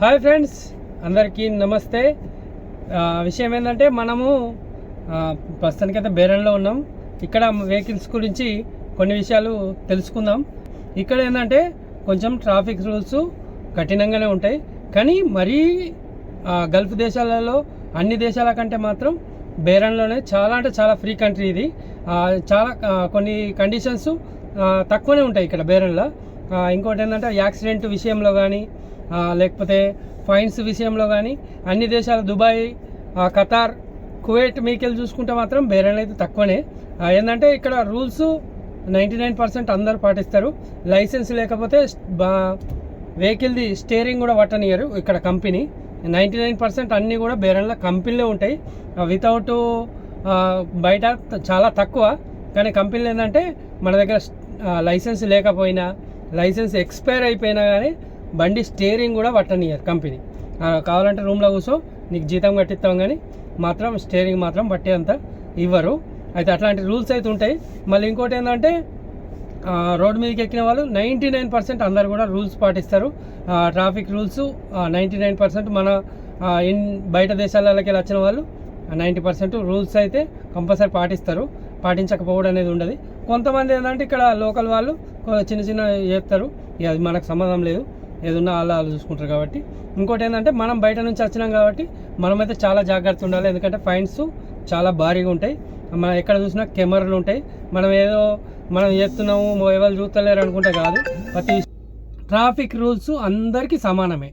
Hi friends అందరికీ నమస్తే. విషయం ఏంటంటే మనము ప్రస్తుతానికైతే బేరంలో ఉన్నాం. ఇక్కడ వెహికల్స్ గురించి కొన్ని విషయాలు తెలుసుకుందాం. ఇక్కడ ఏంటంటే కొంచెం ట్రాఫిక్ రూల్స్ కఠినంగానే ఉంటాయి. కానీ మరీ ఆ, గల్ఫ్ దేశాలలో అన్ని దేశాల కంటే మాత్రం బేరంలోనే చాలా అంటే చాలా ఫ్రీ కంట్రీ ఇది. చాలా కొన్ని కండిషన్స్ తక్కువనే ఉంటాయి ఇక్కడ బేరంలో ఇంకోటి ఏంటంటే యాక్సిడెంట్ విషయంలో కానీ లేకపోతే ఫైన్స్ విషయంలో కానీ అన్ని దేశాలు దుబాయ్ ఖతార్ కువైట్ మీకెళ్ళి చూసుకుంటే మాత్రం బేరాలు అయితే తక్కువనే. ఏంటంటే ఇక్కడ రూల్స్ నైంటీ నైన్ పర్సెంట్ అందరు పాటిస్తారు. లైసెన్స్ లేకపోతే బా- వెహికల్ది స్టేరింగ్ కూడా పట్టనియరు ఇక్కడ కంపెనీ. నైంటీ నైన్ పర్సెంట్ అన్నీ కూడా బేరెన్లో కంపెనీలే ఉంటాయి. వితౌట్ బయట చాలా తక్కువ. కానీ కంపెనీలు ఏంటంటే మన దగ్గర లైసెన్స్ లేకపోయినా లైసెన్స్ ఎక్స్పైర్ అయిపోయినా కానీ బండి స్టేరింగ్ కూడా పట్టనియర్ కంపెనీ. కావాలంటే రూమ్లో కూర్చో నీకు జీతం కట్టిస్తాం కానీ మాత్రం స్టేరింగ్ మాత్రం పట్టే అంత ఇవ్వరు. అయితే అట్లాంటి రూల్స్ అయితే ఉంటాయి. మళ్ళీ ఇంకోటి ఏంటంటే రోడ్డు మీదకి ఎక్కిన వాళ్ళు నైంటీ నైన్ పర్సెంట్ అందరు కూడా రూల్స్ పాటిస్తారు. Traffic rules ninety nine percent మన ఇన్ బయట దేశాలకి వచ్చిన వాళ్ళు నైంటీ పర్సెంట్ రూల్స్ అయితే కంపల్సరీ పాటిస్తారు. పాటించకపోవడం అనేది ఉండదు. కొంతమంది ఏంటంటే ఇక్కడ లోకల్ వాళ్ళు చిన్న చిన్న చేస్తారు ఇక అది మనకు సంబంధం లేదు. ఏదన్నా వాళ్ళు వాళ్ళు చూసుకుంటారు కాబట్టి. ఇంకోటి ఏంటంటే మనం బయట నుంచి వచ్చినాం కాబట్టి మనమైతే చాలా జాగ్రత్త ఉండాలి. ఎందుకంటే ఫైన్స్ చాలా భారీగా ఉంటాయి. మనం ఎక్కడ చూసినా కెమెరాలు ఉంటాయి. మనం ఏదో మనం చేస్తున్నాము ఎవరు చూస్తలేరు అనుకుంటే కాదు. ప్రతి ట్రాఫిక్ రూల్స్ అందరికీ సమానమే.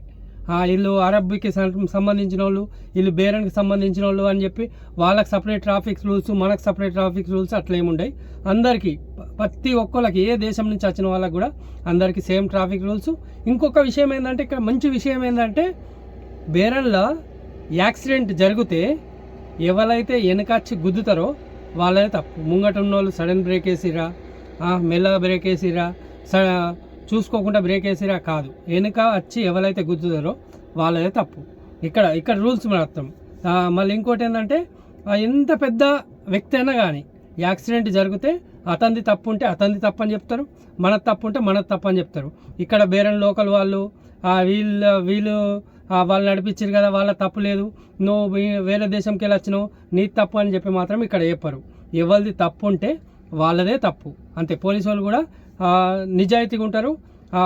వీళ్ళు అరబ్బీకి సంబంధించిన వాళ్ళు వీళ్ళు బేరన్కి సంబంధించిన వాళ్ళు అని చెప్పి వాళ్ళకి సపరేట్ ట్రాఫిక్ రూల్స్ మనకు సపరేట్ ట్రాఫిక్ రూల్స్ అట్లా ఏముండయి అందరికీ ప్రతి ఒక్కళ్ళకి ఏ దేశం నుంచి వచ్చిన వాళ్ళకి కూడా అందరికీ సేమ్ ట్రాఫిక్ రూల్స్ ఇంకొక విషయం ఏంటంటే ఇక్కడ మంచి విషయం ఏంటంటే బేరన్లో యాక్సిడెంట్ జరిగితే ఎవరైతే వెనకచ్చి గుద్దుతారో వాళ్ళే తప్పు. ముంగట ఉన్న వాళ్ళు సడన్ బ్రేక్ వేసిరా మెల్లగా బ్రేక్ వేసిరా స చూసుకోకుండా బ్రేక్ వేసిరా కాదు. వెనుక వచ్చి ఎవరైతే గుద్దుతారో వాళ్ళదే తప్పు. ఇక్కడ ఇక్కడ రూల్స్ మాత్రం. మళ్ళీ ఇంకోటి ఏంటంటే ఎంత పెద్ద వ్యక్తి అయినా కానీ యాక్సిడెంట్ జరిగితే అతంది తప్పు ఉంటే అతంది తప్పు అని చెప్తారు. మన తప్పు ఉంటే మనది తప్పు అని చెప్తారు. ఇక్కడ బేరన్ లోకల్ వాళ్ళు వీళ్ళు వీళ్ళ వీళ్ళు వాళ్ళు నడిపించారు కదా వాళ్ళ తప్పు లేదు. నువ్వు వేరే దేశంకి వెళ్ళి వచ్చినావు నీ తప్పు అని చెప్పి మాత్రం ఇక్కడ చెప్పరు. ఎవరిది తప్పు ఉంటే వాళ్ళదే తప్పు. అంతే. పోలీసు వాళ్ళు కూడా నిజాయితీగా ఉంటారు.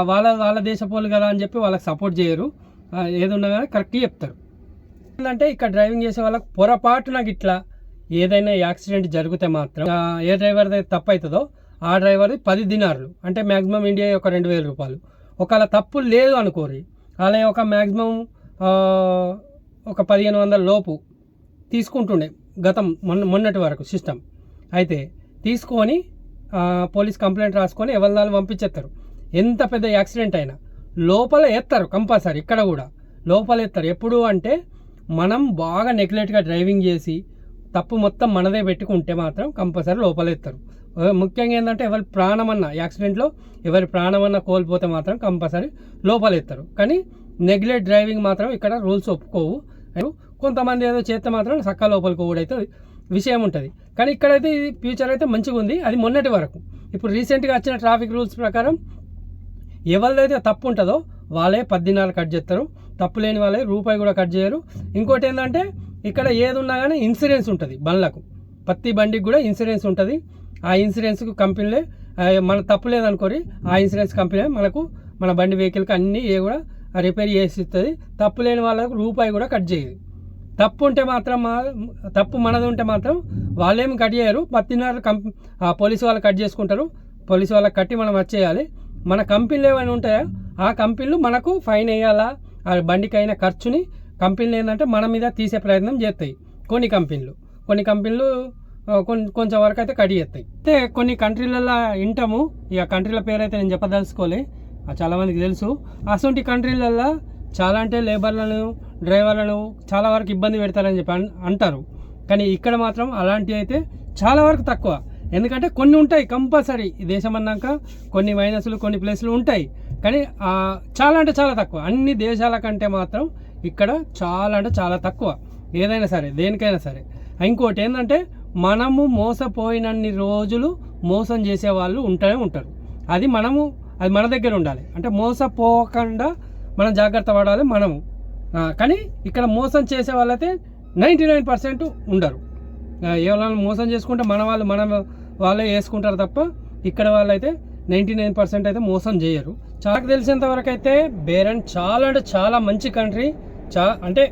వాళ్ళ వాళ్ళ దేశపోలు కదా అని చెప్పి వాళ్ళకి సపోర్ట్ చేయరు. ఆ, ఏదున్నా కానీ కరెక్ట్గా చెప్తారు. ఏంటంటే ఇక్కడ డ్రైవింగ్ చేసే వాళ్ళకి పొరపాటు నాకు ఇట్లా ఏదైనా యాక్సిడెంట్ జరిగితే మాత్రం ఏ డ్రైవర్ తప్పు అవుతుందో ఆ డ్రైవర్ది పది దినార్లు అంటే మ్యాక్సిమం ఇండియా ఒక రెండు వేల రూపాయలు. ఒకవేళ తప్పు లేదు అనుకోరి అలా ఒక మ్యాక్సిమం ఒక పదిహేను వందల లోపు తీసుకుంటుండే గతం మొన్న మొన్నటి వరకు సిస్టమ్ అయితే తీసుకొని పోలీస్ కంప్లైంట్ రాసుకొని ఎవరిదాన్ని పంపించేస్తారు ఎంత పెద్ద యాక్సిడెంట్ అయినా లోపల ఎత్తారు కంపల్సరీ ఇక్కడ కూడా లోపల ఎత్తారు. ఎప్పుడు అంటే మనం బాగా నెగ్లెక్ట్గా డ్రైవింగ్ చేసి తప్పు మొత్తం మనదే పెట్టుకుంటే మాత్రం కంపల్సరీ లోపల ఎత్తారు. ముఖ్యంగా ఏంటంటే ఎవరి ప్రాణమన్నా యాక్సిడెంట్లో ఎవరి ప్రాణమన్నా కోల్పోతే మాత్రం కంపల్సరీ లోపల ఎత్తారు. కానీ నెగ్లెక్ట్ డ్రైవింగ్ మాత్రం ఇక్కడ రూల్స్ ఒప్పుకోవు. కొంతమంది ఏదో చేస్తే మాత్రం సక్క లోపలికి కూడా విషయం ఉంటుంది. కానీ ఇక్కడైతే ఇది ఫ్యూచర్ అయితే మంచిగా ఉంది. అది మొన్నటి వరకు. ఇప్పుడు రీసెంట్గా వచ్చిన ట్రాఫిక్ రూల్స్ ప్రకారం ఎవరిదైతే తప్పు ఉంటుందో వాళ్ళే పద్దినాలు కట్ చేస్తారు. తప్పు లేని వాళ్ళే రూపాయి కూడా కట్ చేయరు. ఇంకోటి ఏంటంటే ఇక్కడ ఏది ఉన్నా కానీ ఇన్సూరెన్స్ ఉంటుంది బండ్లకు. ప్రతి బండికి కూడా ఇన్సూరెన్స్ ఉంటుంది. ఆ ఇన్సూరెన్స్కి కంపెనీలే మన తప్పు లేదనుకోరి ఆ ఇన్సూరెన్స్ కంపెనీ మనకు మన బండి వెహికల్కి అన్నీ ఏ కూడా రిపేర్ చేసి ఇస్తుంది తప్పు లేని వాళ్ళకు రూపాయి కూడా కట్ చేయదు. తప్పు ఉంటే మాత్రం తప్పు మనది ఉంటే మాత్రం వాళ్ళేమి కట్ చేయరు. పత్తిన్నర కంప్ ఆ పోలీసు వాళ్ళు కట్ చేసుకుంటారు. పోలీసు వాళ్ళకి కట్టి మనం వచ్చేయాలి మన కంపెనీలు ఏమైనా ఉంటాయో? ఆ కంపెనీలు మనకు ఫైన్ వేయాలా? ఆ బండికైన ఖర్చుని కంపెనీలు ఏంటంటే మన మీద తీసే ప్రయత్నం చేస్తాయి. కొన్ని కంపెనీలు. కొన్ని కంపెనీలు కొన్ని కొంచెం వరకు అయితే కట్ చేస్తాయి. అయితే కొన్ని కంట్రీలలో వింటాము ఇక కంట్రీల పేరు అయితే నేను చెప్పదలుచుకోలే. చాలామందికి తెలుసు. అసొంటి కంట్రీలలో చాలా అంటే లేబర్లను డ్రైవర్లను చాలా వరకు ఇబ్బంది పెడతారని చెప్పి అంటారు. కానీ ఇక్కడ మాత్రం అలాంటివి అయితే చాలా వరకు తక్కువ. ఎందుకంటే కొన్ని ఉంటాయి కంపల్సరీ. ఈ దేశం అన్నాక కొన్ని మైనస్లు కొన్ని ప్లేస్లు ఉంటాయి. కానీ చాలా అంటే చాలా తక్కువ. అన్ని దేశాల కంటే మాత్రం ఇక్కడ చాలా అంటే చాలా తక్కువ. ఏదైనా సరే దేనికైనా సరే. ఇంకోటి ఏంటంటే మనము మోసపోయినన్ని రోజులు మోసం చేసే వాళ్ళు ఉంటూనే ఉంటారు. అది మనము అది మన దగ్గర ఉండాలి. అంటే మోసపోకుండా మనం జాగ్రత్త పడాలి మనము. కానీ ఇక్కడ మోసం చేసే వాళ్ళైతే నైంటీ నైన్ పర్సెంట్ ఉండరు. ఎవరైనా మోసం చేసుకుంటే మన వాళ్ళు మన వాళ్ళే వేసుకుంటారు తప్ప ఇక్కడ వాళ్ళైతే నైంటీ నైన్ పర్సెంట్ అయితే మోసం చేయరు. చాలా తెలిసినంత వరకు అయితే బేరన్ చాలా అంటే చాలా మంచి కంట్రీ చా అంటే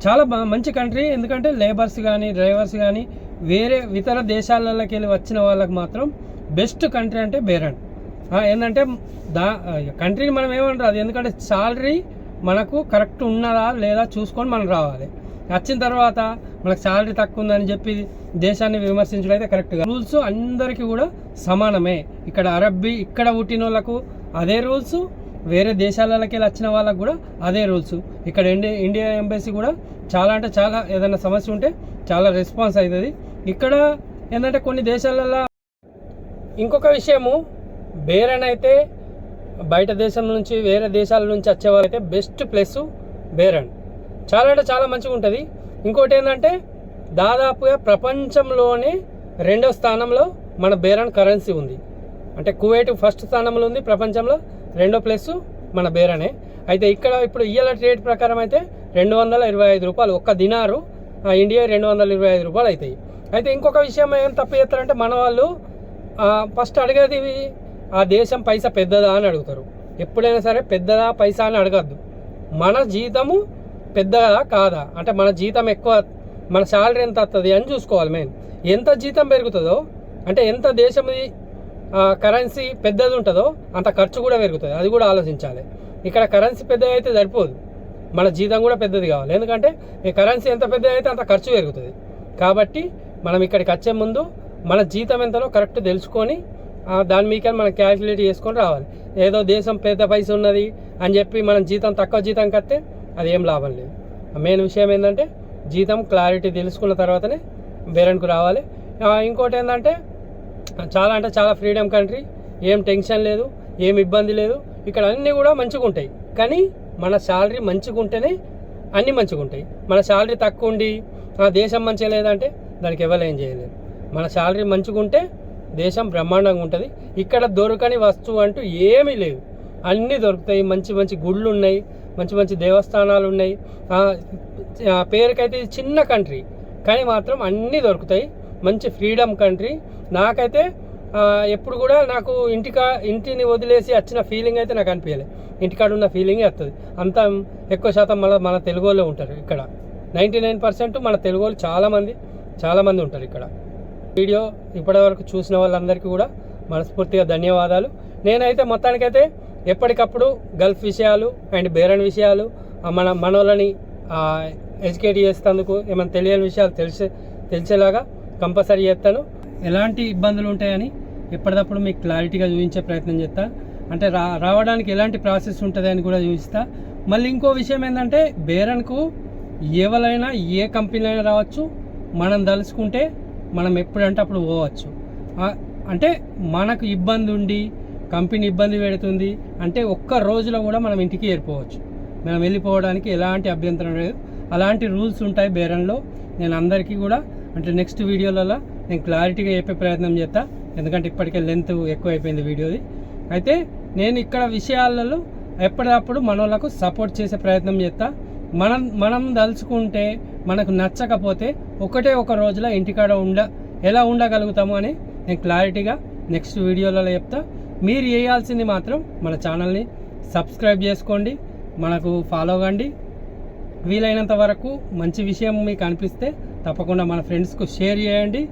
చాలా మంచి కంట్రీ. ఎందుకంటే లేబర్స్ కానీ డ్రైవర్స్ కానీ వేరే ఇతర దేశాలలోకి వెళ్ళి వచ్చిన వాళ్ళకి మాత్రం బెస్ట్ కంట్రీ అంటే బేరన్. ఏంటంటే దా కంట్రీని మనం ఏమంటారు? అది ఎందుకంటే సాలరీ మనకు కరెక్ట్ ఉన్నదా లేదా చూసుకొని మనం రావాలి. వచ్చిన తర్వాత మనకు శాలరీ తక్కువ ఉందని చెప్పి దేశాన్ని విమర్శించడం అయితే కరెక్ట్గా రూల్స్ అందరికీ కూడా సమానమే. ఇక్కడ అరబ్బీ ఇక్కడ పుట్టిన వాళ్ళకు అదే రూల్స్ వేరే దేశాలకి వెళ్ళి వచ్చిన వాళ్ళకు కూడా అదే రూల్స్ ఇక్కడ ఇండియా ఇండియా ఎంబసీ కూడా చాలా అంటే చాలా ఏదైనా సమస్య ఉంటే చాలా రెస్పాన్స్ అవుతుంది ఇక్కడ ఏంటంటే కొన్ని దేశాలలో ఇంకొక విషయము బేరన్ అయితే బయట దేశం నుంచి వేరే దేశాల నుంచి వచ్చే వాళ్ళైతే బెస్ట్ ప్లేస్ బేరన్ చాలా అంటే చాలా మంచిగా ఉంటుంది. ఇంకోటి ఏంటంటే దాదాపుగా ప్రపంచంలోనే రెండో స్థానంలో మన బేరన్ కరెన్సీ ఉంది. అంటే కువైట్ ఫస్ట్ స్థానంలో ఉంది ప్రపంచంలో రెండో ప్లేస్ మన బేరనే అయితే ఇక్కడ ఇప్పుడు ఇయ్యాల రేట్ ప్రకారం అయితే రెండు వందల ఇరవై ఐదు రూపాయలు. ఒక్క దినారు ఇండియా రెండు వందల ఇరవై ఐదు రూపాయలు అవుతాయి. అయితే ఇంకొక విషయం ఏం తప్పు చేస్తారంటే మన వాళ్ళు ఫస్ట్ అడిగేది ఆ దేశం పైసా పెద్దదా అని అడుగుతారు. ఎప్పుడైనా సరే పెద్దదా పైసా అని అడగద్దు. మన జీతము పెద్దదా కాదా? అంటే మన జీతం ఎక్కువ మన శాలరీ ఎంత వస్తుంది అని చూసుకోవాలి మెయిన్. ఎంత జీతం పెరుగుతుందో అంటే ఎంత దేశంది కరెన్సీ పెద్దది ఉంటుందో అంత ఖర్చు కూడా పెరుగుతుంది. అది కూడా ఆలోచించాలి. ఇక్కడ కరెన్సీ పెద్దది అయితే సరిపోదు. మన జీతం కూడా పెద్దది కావాలి. ఎందుకంటే ఈ కరెన్సీ ఎంత పెద్దది అయితే అంత ఖర్చు పెరుగుతుంది. కాబట్టి మనం ఇక్కడికి వచ్చే ముందు మన జీతం ఎంతనో కరెక్ట్ తెలుసుకొని దాని మీద మనం క్యాలిక్యులేట్ చేసుకొని రావాలి. ఏదో దేశం పెద్ద పైస ఉన్నది అని చెప్పి మనం జీతం తక్కువ జీతం కడితే అది ఏం లాభం లేదు. మెయిన్ విషయం ఏంటంటే జీతం క్లారిటీ తెలుసుకున్న తర్వాతనే బేరన్కు రావాలి. ఇంకోటి ఏంటంటే చాలా అంటే చాలా ఫ్రీడమ్ కంట్రీ ఏం టెన్షన్ లేదు ఏం ఇబ్బంది లేదు. ఇక్కడ అన్నీ కూడా మంచిగా ఉంటాయి. కానీ మన శాలరీ మంచిగా ఉంటేనే అన్నీ మంచిగా ఉంటాయి. మన శాలరీ తక్కువ ఉండి దేశం మంచిగా లేదంటే దానికి ఎవరు ఏం చేయలేదు మన శాలరీ మంచిగా ఉంటే దేశం బ్రహ్మాండంగా ఉంటుంది. ఇక్కడ దొరకని వస్తువు అంటూ ఏమీ లేదు. అన్నీ దొరుకుతాయి. మంచి మంచి గుళ్ళు ఉన్నాయి మంచి మంచి దేవస్థానాలు ఉన్నాయి ఆ, పేరుకైతే ఇది చిన్న కంట్రీ కానీ మాత్రం అన్నీ దొరుకుతాయి. మంచి ఫ్రీడమ్ కంట్రీ. నాకైతే ఎప్పుడు కూడా నాకు ఇంటికా ఇంటిని వదిలేసి వచ్చిన ఫీలింగ్ అయితే నాకు అనిపించలేదు ఇంటికాడ ఉన్న ఫీలింగే వస్తుంది అంత ఎక్కువ శాతం మన మన తెలుగు ఉంటారు ఇక్కడ. నైంటీ నైన్ పర్సెంట్ మన తెలుగు వాళ్ళు చాలామంది చాలామంది ఉంటారు ఇక్కడ. వీడియో ఇప్పటివరకు చూసిన వాళ్ళందరికీ కూడా మనస్ఫూర్తిగా ధన్యవాదాలు. నేనైతే మొత్తానికైతే ఎప్పటికప్పుడు గల్ఫ్ విషయాలు అండ్ బేరన్ విషయాలు మన మనోళ్ళని ఎడ్యుకేట్ చేసేందుకు ఏమైనా తెలియని విషయాలు తెలిసే తెలిసేలాగా కంపల్సరీ చేస్తాను. ఎలాంటి ఇబ్బందులు ఉంటాయని ఎప్పటికప్పుడు మీకు క్లారిటీగా చూపించే ప్రయత్నం చేస్తా. అంటే రా రావడానికి ఎలాంటి ప్రాసెస్ ఉంటుంది అని కూడా చూపిస్తా. మళ్ళీ ఇంకో విషయం ఏంటంటే బేరన్కు ఎవరైనా ఏ కంపెనీ అయినా రావచ్చు. మనం తలుచుకుంటే మనం ఎప్పుడంటే అప్పుడు పోవచ్చు. అంటే మనకు ఇబ్బంది ఉండి కంపెనీ ఇబ్బంది పెడుతుంది అంటే ఒక్క రోజులో కూడా మనం ఇంటికి చేరిపోవచ్చు మనం వెళ్ళిపోవడానికి ఎలాంటి అభ్యంతరం లేదు. అలాంటి రూల్స్ ఉంటాయి బేరంలో. నేను అందరికీ కూడా అంటే నెక్స్ట్ వీడియోలలో నేను క్లారిటీగా చెప్పే ప్రయత్నం చేస్తా. ఎందుకంటే ఇప్పటికే లెంత్ ఎక్కువ అయిపోయింది వీడియోది. అయితే నేను ఇక్కడ విషయాలలో ఎప్పటికప్పుడు మనోళ్ళకు సపోర్ట్ చేసే ప్రయత్నం చేస్తా. మనం మనం దలుచుకుంటే మనకు నచ్చకపోతే ఒకటే ఒక రోజులో ఇంటికాడ ఉండ ఎలా ఉండగలుగుతాము అని నేను క్లారిటీగా నెక్స్ట్ వీడియోలలో చెప్తా. మీరు చేయాల్సింది మాత్రం మన ఛానల్ని సబ్స్క్రైబ్ చేసుకోండి మనకు ఫాలో కండి. వీలైనంత వరకు మంచి విషయం మీకు అనిపిస్తే తప్పకుండా మన ఫ్రెండ్స్కు షేర్ చేయండి.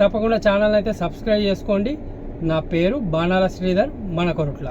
తప్పకుండా ఛానల్ అయితే సబ్స్క్రైబ్ చేసుకోండి. నా పేరు బాణాల శ్రీధర్ మన కొరుట్ల.